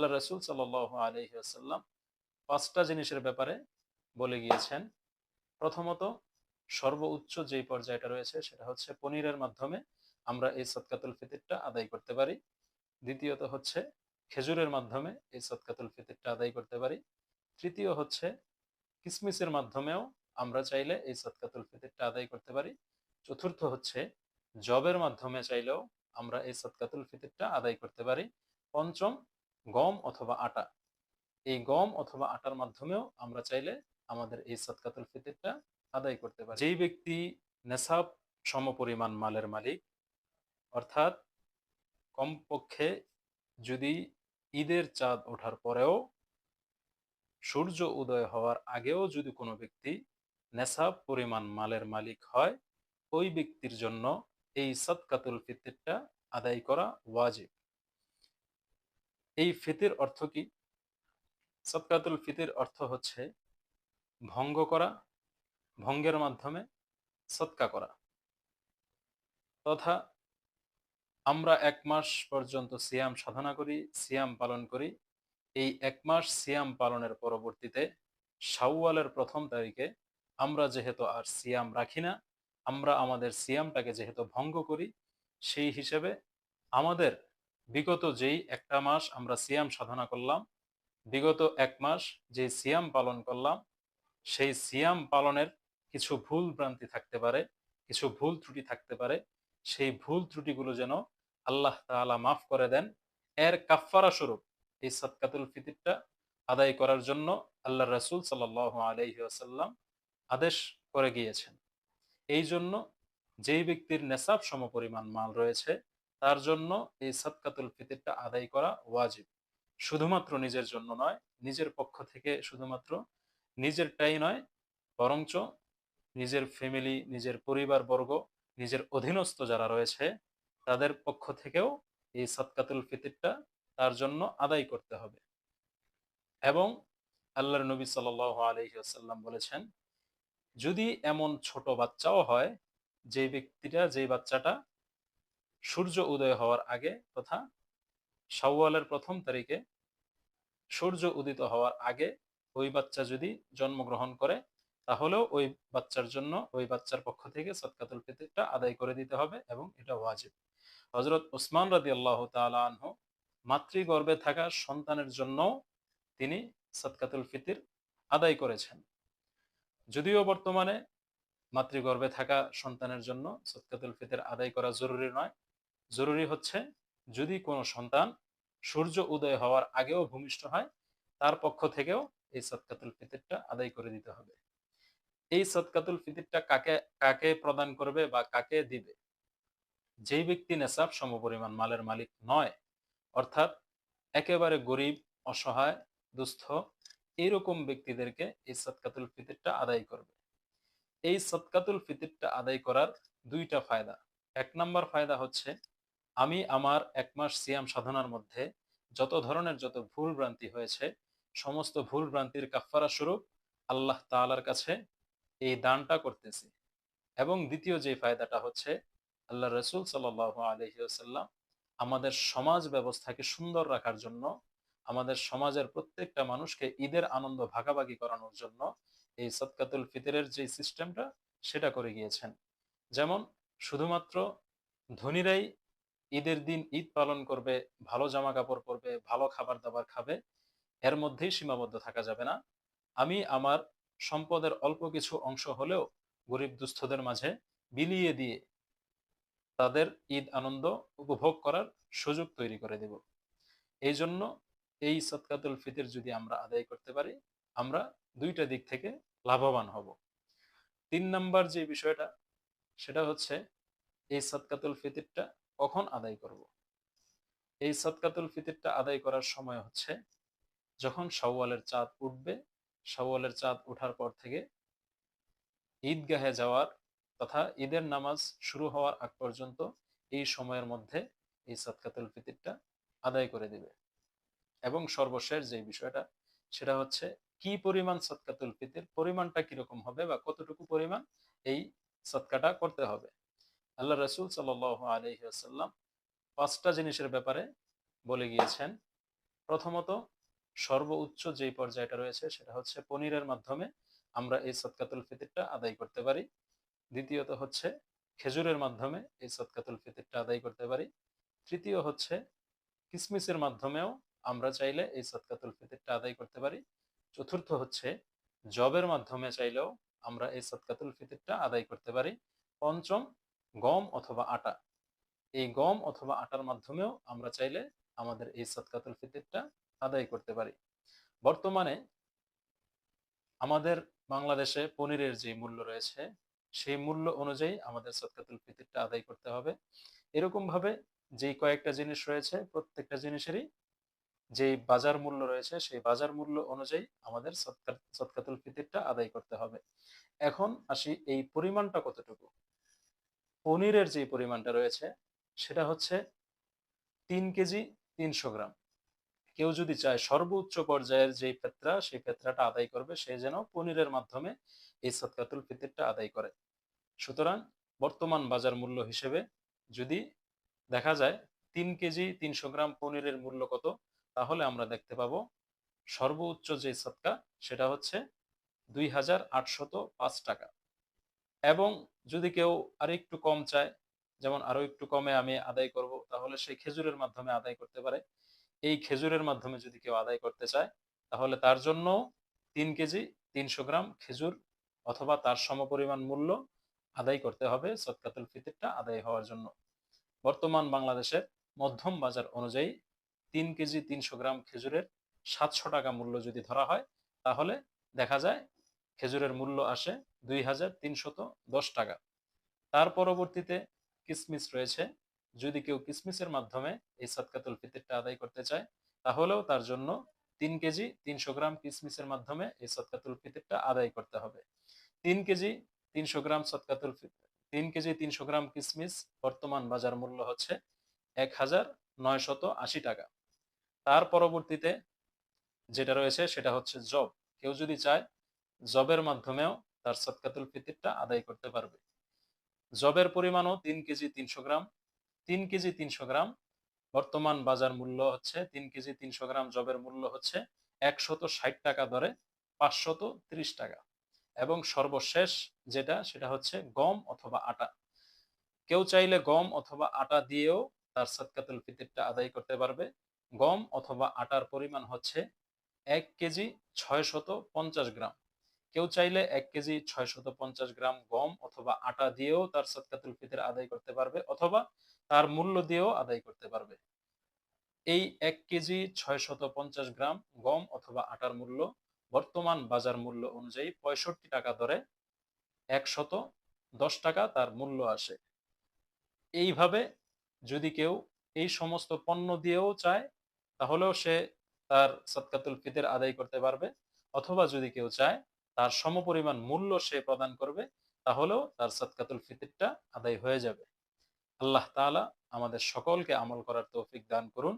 আল্লাহ রসুল সাল আলহিহাসাল্লাম পাঁচটা জিনিসের ব্যাপারে বলে গিয়েছেন। প্রথমত, সর্বোচ্চ যেই পর্যায়টা রয়েছে সেটা হচ্ছে পনিরের মাধ্যমে আমরা এই সৎকাতুল ফিতিরটা আদায় করতে পারি। দ্বিতীয়ত হচ্ছে খেজুরের মাধ্যমে এই সৎকাতুল ফিতিরটা আদায় করতে পারি। তৃতীয় হচ্ছে কিসমিসের মাধ্যমেও আমরা চাইলে এই সৎকাতুল ফিতিরটা আদায় করতে পারি। চতুর্থ হচ্ছে জবের মাধ্যমে চাইলেও আমরা এই সৎকাতুল ফিতিরটা আদায় করতে পারি। পঞ্চম গম অথবা আটা। এই গম অথবা আটার মাধ্যমেও আমরা চাইলে আমাদের এই সৎকাতুল ফিতিরটা আদায় করতে পারি। যেই ব্যক্তি নেশাব সমপরিমাণ মালের মালিক, অর্থাৎ কমপক্ষে যদি ঈদের চাঁদ ওঠার পরেও সূর্য উদয় হওয়ার আগেও যদি কোনো ব্যক্তি নেশাব পরিমাণ মালের মালিক হয়, ওই ব্যক্তির জন্য এই সৎকাতুল ফিতিরটা আদায় করা ওয়াজিব। এই ফিতির অর্থ কি? সৎকাতুল ফিতির অর্থ হচ্ছে ভঙ্গ করা, ভঙ্গের মাধ্যমে সৎকা করা। তথা আমরা এক মাস পর্যন্ত সিয়াম সাধনা করি, সিয়াম পালন করি। এই এক মাস সিয়াম পালনের পরবর্তীতে শাওয়ালের প্রথম তারিখে আমরা যেহেতু আর সিয়াম রাখি না, আমরা আমাদের সিয়ামটাকে যেহেতু ভঙ্গ করি, সেই হিসেবে আমাদের বিগত যেই একটা মাস আমরা সিয়াম সাধনা করলাম, বিগত এক মাস যে সিয়াম পালন করলাম, সেই সিয়াম পালনের কিছু ভুল ভ্রান্তি থাকতে পারে, কিছু ভুল ত্রুটি থাকতে পারে, সেই ভুল ত্রুটিগুলো যেন আল্লাহ তাআলা মাফ করে দেন। এর কাফফারা স্বরূপ এই সৎকাতুল ফিতিরটা আদায় করার জন্য আল্লাহ রাসূল সাল্লাল্লাহু আলাইহি ওয়াসাল্লাম আদেশ করে গিয়েছেন। এই জন্য যেই ব্যক্তির নেশাব সমপরিমাণ মাল রয়েছে তার জন্য এই সৎকাতুল ফিতিরটা আদায় করা ওয়াজিব। শুধুমাত্র নিজের জন্য নয়, নিজের পক্ষ থেকে শুধুমাত্র নিজেরটাই নয়, বরঞ্চ নিজের ফ্যামিলি নিজের পরিবার বর্গ নিজের অধীনস্থ যারা রয়েছে, তাদের পক্ষ থেকেও এই সৎকাতুল ফিতিরটা তার জন্য আদায় করতে হবে। এবং আল্লাহর নবী সাল আলহিহাসাল্লাম বলেছেন, যদি এমন ছোট বাচ্চাও হয় যে ব্যক্তিটা যে বাচ্চাটা সূর্য উদয় হওয়ার আগে তথা শাওয়ালের প্রথম তারিখে সূর্য উদিত হওয়ার আগে ওই বাচ্চা যদি জন্মগ্রহণ করে, তাহলেও ওই বাচ্চার জন্য ওই বাচ্চার পক্ষ থেকে সৎকাতুল ফিতিরটা আদায় করে দিতে হবে এবং এটা ওয়াজিব। হজরত উসমান রাদি আল্লাহ আনহু মাতৃগর্ভে থাকা সন্তানের জন্য তিনি সৎকাতুল ফিতির আদায় করেছেন। যদিও বর্তমানে মাতৃগর্ভে থাকা সন্তানের জন্য সৎকাতুল ফিতির আদায় করা জরুরি নয় জরুরি হচ্ছে যদি কোনো সন্তান সূর্য উদয় হওয়ার আগেও ভূমিষ্ঠ হয়, তার পক্ষ থেকেও এই সৎকাতুল ফিতিরটা আদায় করে দিতে হবে। এই সৎকাতুল ফিতিরটা কাকে কাকে প্রদান করবে বা কাকে দিবে? যেই ব্যক্তি নেশাব সমপরিমাণ মালের মালিক নয়, অর্থাৎ একেবারে গরিব, অসহায়, দুস্থ এইরকম ব্যক্তিদেরকে এই সৎকাতুল ফিতিরটা আদায় করবে। এই সৎকাতুল ফিতিরটা আদায় করার দুইটা ফায়দা। এক নম্বর ফায়দা হচ্ছে আমি আমার এক মাস সিয়াম সাধনার মধ্যে যত ধরনের যত ভুল ভ্রান্তি হয়েছে, সমস্ত ভুল ভ্রান্তির কাফারা স্বরূপ আল্লাহ তালার কাছে এই দানটা করতেছি। এবং দ্বিতীয় যে ফায়দাটা হচ্ছে, আল্লাহ রসুল সাল আলহিউসাল্লাম আমাদের সমাজ ব্যবস্থাকে সুন্দর রাখার জন্য, আমাদের সমাজের প্রত্যেকটা মানুষকে ঈদের আনন্দ ভাগাভাগি করানোর জন্য এই সৎকাতুল ফিতরের যে সিস্টেমটা, সেটা করে গিয়েছেন। যেমন, শুধুমাত্র ধনীরাই ঈদের দিন ঈদ পালন করবে, ভালো জামা কাপড় পরবে, ভালো খাবার দাবার খাবে, এর মধ্যেই সীমাবদ্ধ থাকা যাবে না। আমি আমার সম্পদের অল্প কিছু অংশ হলেও গরিব দুস্থদের মাঝে বিলিয়ে দিয়ে তাদের ঈদ আনন্দ উপভোগ করার সুযোগ তৈরি করে দেব। এই জন্য এই সৎকাতুল ফিতির যদি আমরা আদায় করতে পারি, আমরা দুইটা দিক থেকে লাভবান হব। তিন নাম্বার যে বিষয়টা, সেটা হচ্ছে এই সৎকাতুল ফিতিরটা কখন আদায় করব। এই সৎকাতুল ফিতিরটা আদায় করার সময় হচ্ছে যখন শাওয়ালের চাঁদ উঠবে, শাওয়ালের চাঁদ ওঠার পর থেকে ঈদগাহে যাওয়ার তথা ঈদের নামাজ শুরু হওয়ার আগ পর্যন্ত এই সময়ের মধ্যে এই সৎকাতুল ফিতিরটা আদায় করে দিবে এবং সর্বশেষ যে বিষয়টা, সেটা হচ্ছে কি পরিমাণ সৎকাতুল ফিতির, পরিমাণটা কীরকম হবে বা কতটুকু পরিমাণ এই সৎকাটা করতে হবে আল্লাহ রসুল সাল আলহিহাসাল্লাম পাঁচটা জিনিসের ব্যাপারে বলে গিয়েছেন। প্রথমত, সর্বোচ্চ যেই পর্যায়টা রয়েছে সেটা হচ্ছে পনিরের মাধ্যমে আমরা এই সৎকাতুল ফিতিরটা আদায় করতে পারি। দ্বিতীয়ত হচ্ছে, খেজুরের মাধ্যমে এই সৎকাতুল ফিতিরটা আদায় করতে পারি। তৃতীয় হচ্ছে, কিসমিসের মাধ্যমেও আমরা চাইলে এই সৎকাতুল ফিতিরটা আদায় করতে পারি। চতুর্থ হচ্ছে জবের মাধ্যমে চাইলেও আমরা এই সৎকাতুল ফিতিরটা আদায় করতে পারি। পঞ্চম গম অথবা আটা। এই গম অথবা আটার মাধ্যমেও আমরা চাইলে আমাদের এই সৎকাতুল ফিতিরটা আদায় করতে পারি। বর্তমানে আমাদের বাংলাদেশে পনিরের যে মূল্য রয়েছে, সেই মূল্য অনুযায়ী আমাদের সৎকাতুল ফিতিরটা আদায় করতে হবে। এরকম ভাবে যে কয়েকটা জিনিস রয়েছে, প্রত্যেকটা জিনিসেরই যে বাজার মূল্য রয়েছে, সেই বাজার মূল্য অনুযায়ী আমাদের সৎকা- সৎকাতুল ফিতিরটা আদায় করতে হবে। এখন আসি এই পরিমাণটা কতটুকু? পনিরের যে পরিমাণটা রয়েছে, সেটা হচ্ছে তিন কেজি তিনশো গ্রাম। কেউ যদি চায় সর্বোচ্চ পর্যায়ের যে পেত্রা সেই পেত্রাটা আদায় করবে, সে যেন পনিরের মাধ্যমে এই সৎকাতুল ফিতিরটা আদায় করে। সুতরাং বর্তমান বাজার মূল্য হিসেবে যদি দেখা যায় তিন কেজি তিনশো গ্রাম পনিরের মূল্য কত, তাহলে আমরা দেখতে পাবো সর্বোচ্চ যে সৎকা সেটা হচ্ছে দুই হাজার আটশত পাঁচ টাকা। এবং যদি কেউ আরও একটু কম চায়, যেমন আরও একটু কমে আমি আদায় করব, তাহলে সেই খেজুরের মাধ্যমে আদায় করতে পারে। এই খেজুরের মাধ্যমে যদি কেউ আদায় করতে চায়, তাহলে তার জন্য তিন কেজি তিনশো গ্রাম খেজুর অথবা তার সমপরিমাণ মূল্য আদায় করতে হবে সৎকাতুল ফিতিরটা আদায় হওয়ার জন্য। বর্তমান বাংলাদেশের মধ্যম বাজার অনুযায়ী তিন কেজি তিনশো গ্রাম খেজুরের সাতশো টাকা মূল্য যদি ধরা হয়, তাহলে দেখা যায় খেজুরের মূল্য আসে দুই হাজার তিনশত দশ টাকা। তার পরবর্তীতে কিসমিস রয়েছে। যদি কেউ কিসমিসের মাধ্যমে এই সৎকাতুল ফিতিরটা আদায় করতে চায়, তাহলেও তার জন্য তিন কেজি তিনশো গ্রাম কিসমিসের মাধ্যমে এই সৎকাতুল ফিতিরটা আদায় করতে হবে। তিন কেজি তিনশো গ্রাম সৎকাতুল তিন কেজি তিনশো গ্রাম কিসমিস বর্তমান বাজার মূল্য হচ্ছে এক হাজার নয়শত আশি টাকা। তার পরবর্তীতে যেটা রয়েছে সেটা হচ্ছে জব কেউ যদি চায় জবের মাধ্যমেও তার সৎকাতুল ফিতিরটা আদায় করতে পারবে। জবের পরিমাণও তিন কেজি তিনশো গ্রাম। তিন কেজি তিনশো গ্রাম। বর্তমান বাজার মূল্য হচ্ছে তিন কেজি তিনশো গ্রাম। জবের মূল্য হচ্ছে একশত ষাট টাকা দরে পাঁচশত ত্রিশ টাকা। এবং সর্বশেষ যেটা, সেটা হচ্ছে গম অথবা আটা। কেউ চাইলে গম অথবা আটা দিয়েও তার সৎকাতুল ফিতিরটা আদায় করতে পারবে। গম অথবা আটার পরিমাণ হচ্ছে এক কেজি ছয়শত পঞ্চাশ গ্রাম। কেউ চাইলে এক কেজি ছয়শত পঞ্চাশ গ্রাম গম অথবা আটা দিয়েও তার সৎকাতুল ফিতর আদায় করতে পারবে অথবা তার মূল্য দিয়েও আদায় করতে পারবে। এই এক কেজি ছয়শত পঞ্চাশ গ্রাম গম অথবা আটার মূল্য বর্তমান বাজার মূল্য অনুযায়ী পঁয়ষট্টি টাকা দরে একশত দশ টাকা তার মূল্য আসে। এইভাবে যদি কেউ এই সমস্ত পণ্য দিয়েও চায়, তাহলেও সে তার সৎকাতুল ফিতর আদায় করতে পারবে। অথবা যদি কেউ চায় তার সমপরিমাণ মূল্য সে প্রদান করবে, তাহলেও তার সৎকাতুল ফিতরটা আদায় হয়ে যাবে। আল্লাহ তালা আমাদের সকলকে আমল করার তৌফিক দান করুন।